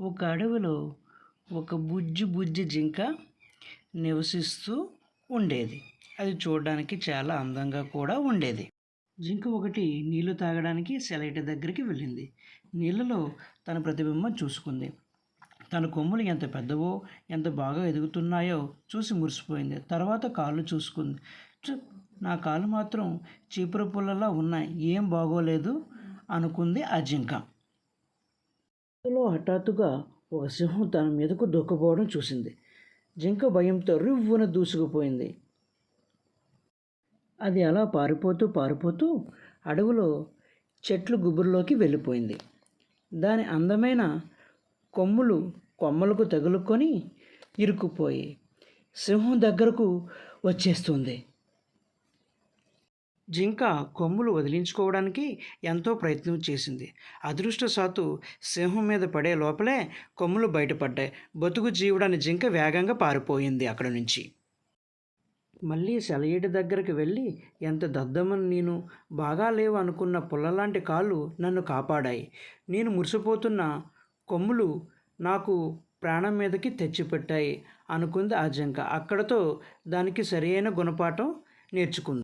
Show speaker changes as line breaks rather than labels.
ఒక అడవిలో ఒక బుజ్జి బుజ్జి జింక నివసిస్తూ ఉండేది. అది చూడడానికి చాలా అందంగా కూడా ఉండేది. జింక ఒకటి నీళ్ళు తాగడానికి సెలైట్ దగ్గరికి వెళ్ళింది. నీళ్ళలో తన ప్రతిబింబం చూసుకుంది. తన కొమ్ములు ఎంత పెద్దవో ఎంత బాగా ఎదుగుతున్నాయో చూసి మురిసిపోయింది. తర్వాత కాళ్ళు చూసుకుంది. నా కాళ్ళు మాత్రం చీపురు పుల్లలా ఉన్నాయి. ఏం బాగోలేదు అనుకుంది ఆ జింక. ఇందులో హఠాత్తుగా ఒక సింహం తన మీదకు దూకపోవడం చూసింది. జింక భయంతో రివ్వున దూసుకుపోయింది. అది అలా పారిపోతూ పారిపోతూ అడవిలో చెట్లు గుబురులోకి వెళ్ళిపోయింది. దాని అందమైన కొమ్ములు కొమ్మలకు తగులుకొని ఇరుక్కుపోయి సింహం దగ్గరకు వచ్చేస్తుంది. జింక కొమ్ములు వదిలించుకోవడానికి ఎంతో ప్రయత్నం చేసింది. అదృష్టశాత్తు సింహం మీద పడే లోపలే కొమ్ములు బయటపడ్డాయి. బతుకు జీవుడని జింక వేగంగా పారిపోయింది అక్కడ నుంచి. మళ్ళీ సెలయేటి దగ్గరికి వెళ్ళి ఎంత దద్దమని నేను? బాగా లేవు అనుకున్న పుల్లలాంటి కాళ్ళు నన్ను కాపాడాయి. నేను మురిసిపోతున్న కొమ్ములు నాకు ప్రాణం మీదకి తెచ్చిపెట్టాయి అనుకుంది ఆ జింక. అక్కడతో దానికి సరైన గుణపాఠం నేర్చుకుంది.